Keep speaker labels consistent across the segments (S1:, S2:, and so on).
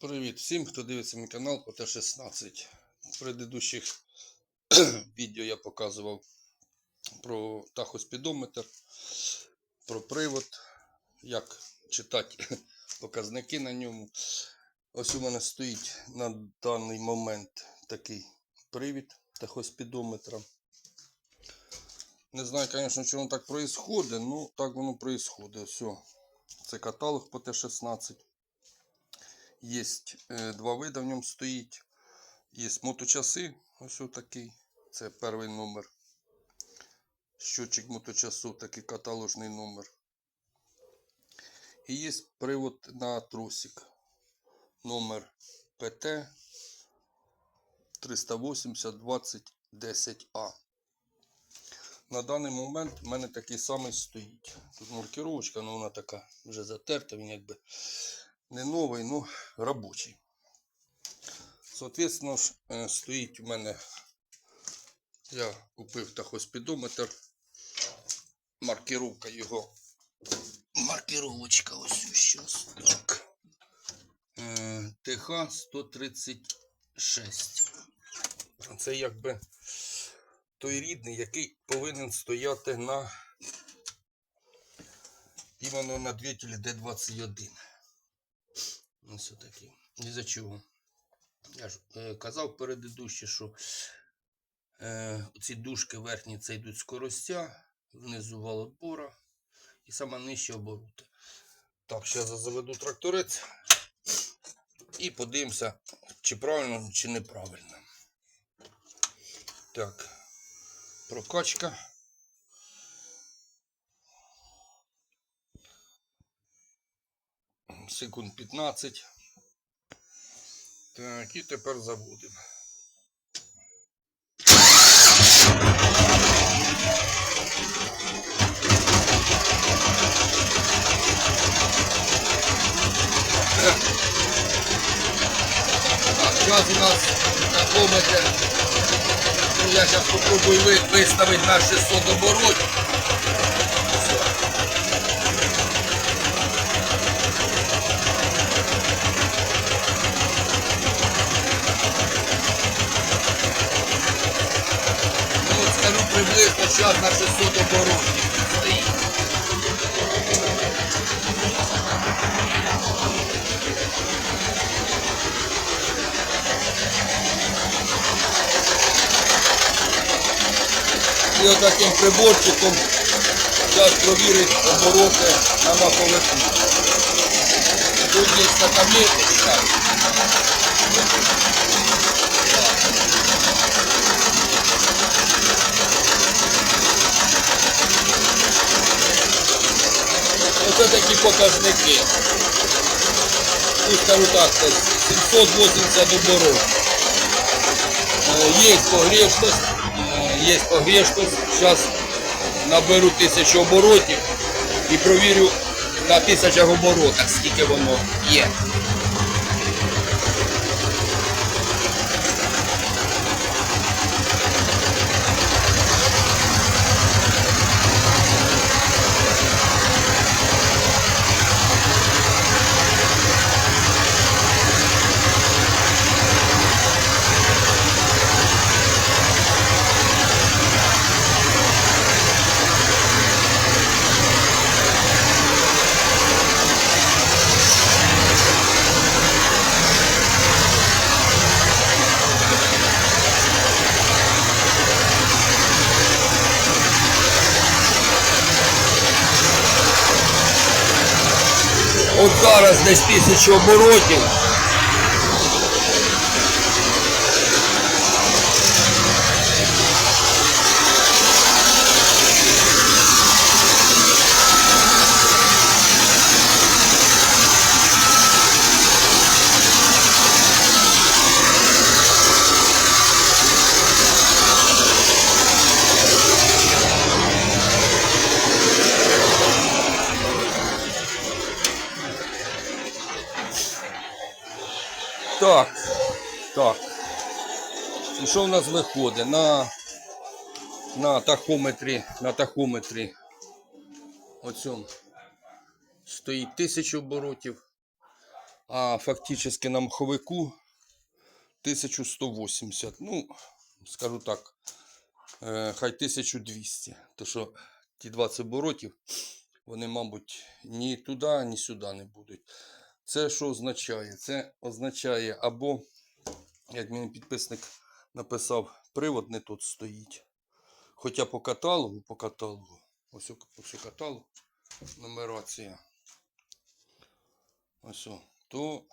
S1: Привіт всім, хто дивиться мій канал по Т-16. В предыдущих відео я показував про тахоспідометр, про привод, як читати показники на ньому. Ось у мене стоїть на даний момент такий привід тахоспідометра. Не знаю, звісно, чому так відбувається, але так воно відбувається. Все. Це каталог по Т-16. Є е, два види в ньому стоїть. Є моточаси, ось такий. Це перший номер. Щотчик моточасу, такий каталожний номер. І є привод на тросик. Номер ПТ 380 20 10А. На даний момент в мене такий самий стоїть. Тут маркировочка, але вона така вже затерта, він якби не новий, ну робочий. Соответственно, е, стоїть у мене, я купив тахоспідометр, маркировка його. Маркировочка ось щас. Так. Е, ТХ 136. Це якби той рідний, який повинен стояти на іменно на двигателі D21. Ось отакий. Ні за чого. Я ж е, казав предыдуще, що е, ці дужки верхні це йдуть скоростя, внизу вал отбора і саме нижче обороти. Так, зараз заведу тракторець і подивимося, чи правильно, чи неправильно. Так, прокачка. Секунд 15. Так, і тепер заводимо. Зараз у нас тахометр. Ну, я зараз попробую виставити на 600 оборотів. Ну, от скажу приблизно час на 600 оборотів. І отаким приборчиком зараз провірить обороти на маховику. Тут є така Оце такі показники. Скажу так, 780 оборот. Е, Є погрешність, е, є погрешність. Зараз наберу 1000 оборотів і провірю на тисячах оборотах, скільки воно є. Зараз десь тисячу оборотів. Так, так. І що в нас виходить? На, на тахометрі, на тахометрі оцьому стоїть 1000 оборотів. А фактично на маховику 1180. Ну, скажу так, е, хай 1200. То що ті 20 оборотів, вони, мабуть, ні туди, ні сюди не будуть. Це що означає? Це означає або, як мені підписник написав, привод не тут стоїть. Хоча по каталогу, по каталогу, ось, ось каталог, нумерація. Ось, то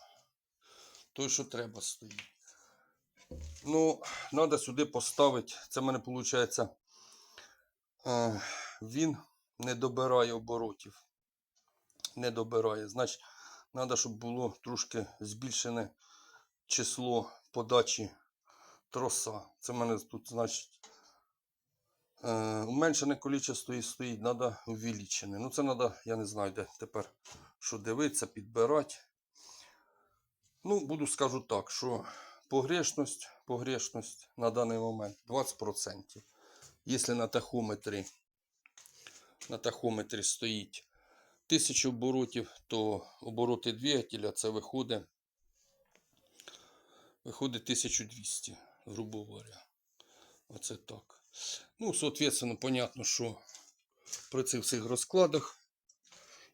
S1: той, що треба стоїть. Ну, треба сюди поставити. Це в мене виходить. Е, він не добирає оборотів. Не добирає. Значить, треба, щоб було трошки збільшене число подачі троса. Це в мене тут, значить, е, уменшене кількість стоїть, стоїть, треба увеличене. Ну, це треба, я не знаю, де тепер що дивитися, підбирати. Ну, буду скажу так, що погрешність, погрешність на даний момент 20%. Якщо на тахометрі, на тахометрі стоїть 1000 оборотів, то обороти двигателя це виходить, виходить 1200, грубо говоря. Оце так. Ну, соответственно, понятно, що при цих всіх розкладах,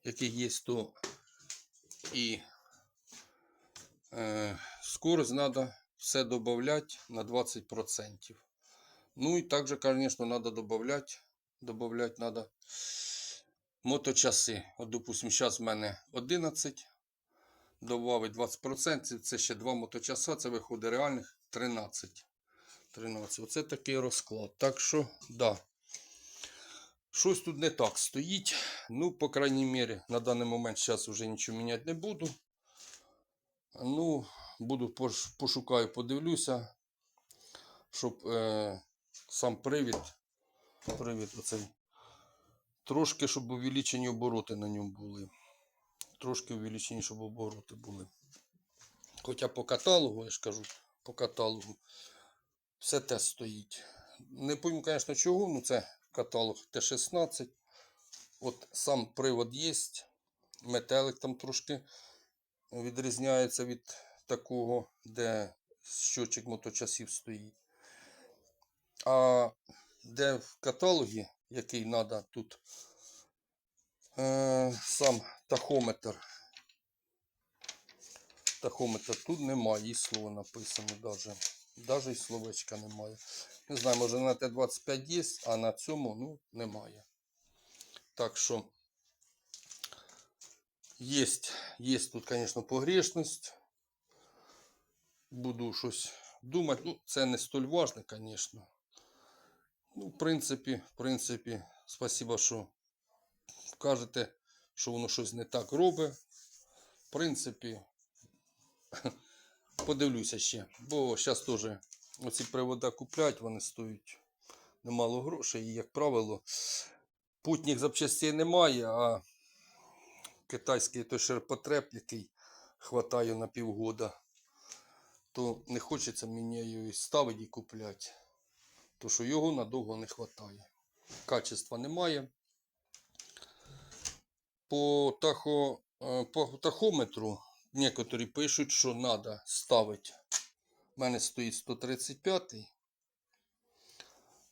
S1: які є, то і е, скорость треба все додати на 20%. Ну і також, звісно, треба додати, додати треба моточаси. От, допустим, зараз в мене 11, добавить 20%, це ще 2 моточаса, це виходить реальних 13. 13. Оце такий розклад. Так що, да. Щось тут не так стоїть. Ну, по крайній мірі, на даний момент зараз вже нічого міняти не буду. Ну, буду пошукаю, подивлюся, щоб е, сам привід, привід оцей, трошки, щоб увеличені обороти на ньому були. Трошки увеличені, щоб обороти були. Хоча по каталогу, я ж кажу, по каталогу все те стоїть. Не пойму, звісно, чого, ну це каталог Т-16. От сам привод є. Метелик там трошки відрізняється від такого, де щочик моточасів стоїть. А де в каталогі, який треба тут, е, сам тахометр. Тахометр тут немає, і слово написано даже. Даже і словечка немає. Не знаю, може на Т-25 є, а на цьому ну, немає. Так що є, є тут, звісно, погрешність. Буду щось думати. Ну, це не столь важно, звісно. Ну, в принципі, в принципі, спасибо, що кажете, що воно щось не так робить. В принципі, подивлюся ще. Бо зараз теж оці привода куплять, вони стоять немало грошей. І, як правило, путніх запчастей немає, а китайський той ширпотреб, який хватає на півгода, то не хочеться мені її ставити і купляти. То що його надовго не вистачає. Качества немає. По, тахо, е, по тахометру некоторі пишуть, що треба ставити. У мене стоїть 135.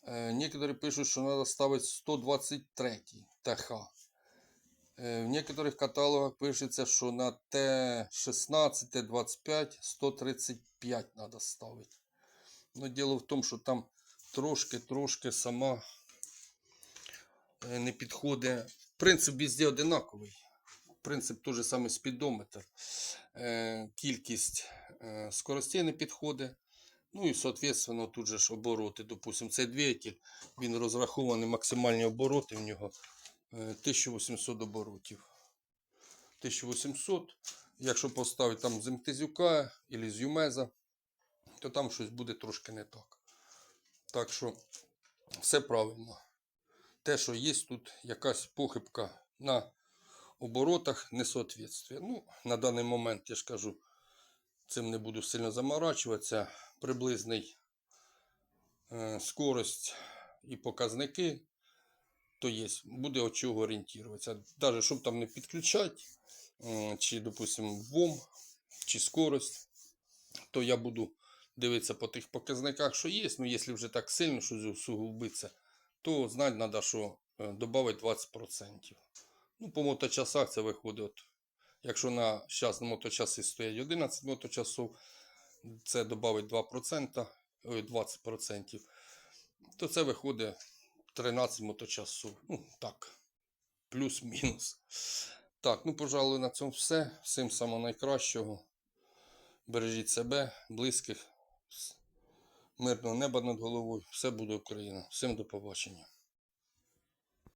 S1: Е, Некоторі пишуть, що треба ставити 123 ТХ. Е, В некоторих каталогах пишеться, що на Т16, Т25 135 треба ставити. Но діло в тому, що там трошки-трошки сама е, не підходить. Принцип везде одинаковий. Принцип той же самий спідометр. Е, Кількість е, скоростей не підходить. Ну і, соответственно, тут же ж обороти. Допустим, цей двигатель, він розрахований максимальні обороти в нього е, 1800 оборотів. 1800. Якщо поставити там з МТЗюка або з Юмеза, то там щось буде трошки не так. Так що все правильно. Те, що є тут якась похибка на оборотах, несоответствие. Ну, на даний момент, я ж кажу, цим не буду сильно заморачуватися. Приблизний е, скорость і показники, то є, буде від чого орієнтуватися. Навіть щоб там не підключати, м, чи, допустимо, ВОМ чи скорость, то я буду дивитися по тих показниках, що є. Ну, якщо вже так сильно щось усугубиться, то знати треба, що е, додати 20%. Ну, по моточасах це виходить. От, якщо на зараз на моточаси стоять 11 моточасов, це додати 2%, 20%, то це виходить 13 моточасов. Ну, так, плюс-мінус. Так, ну, пожалуй, на цьому все. Всім самого найкращого. Бережіть себе, близьких, мирного неба над головою. Все буде Україна. Всім до побачення.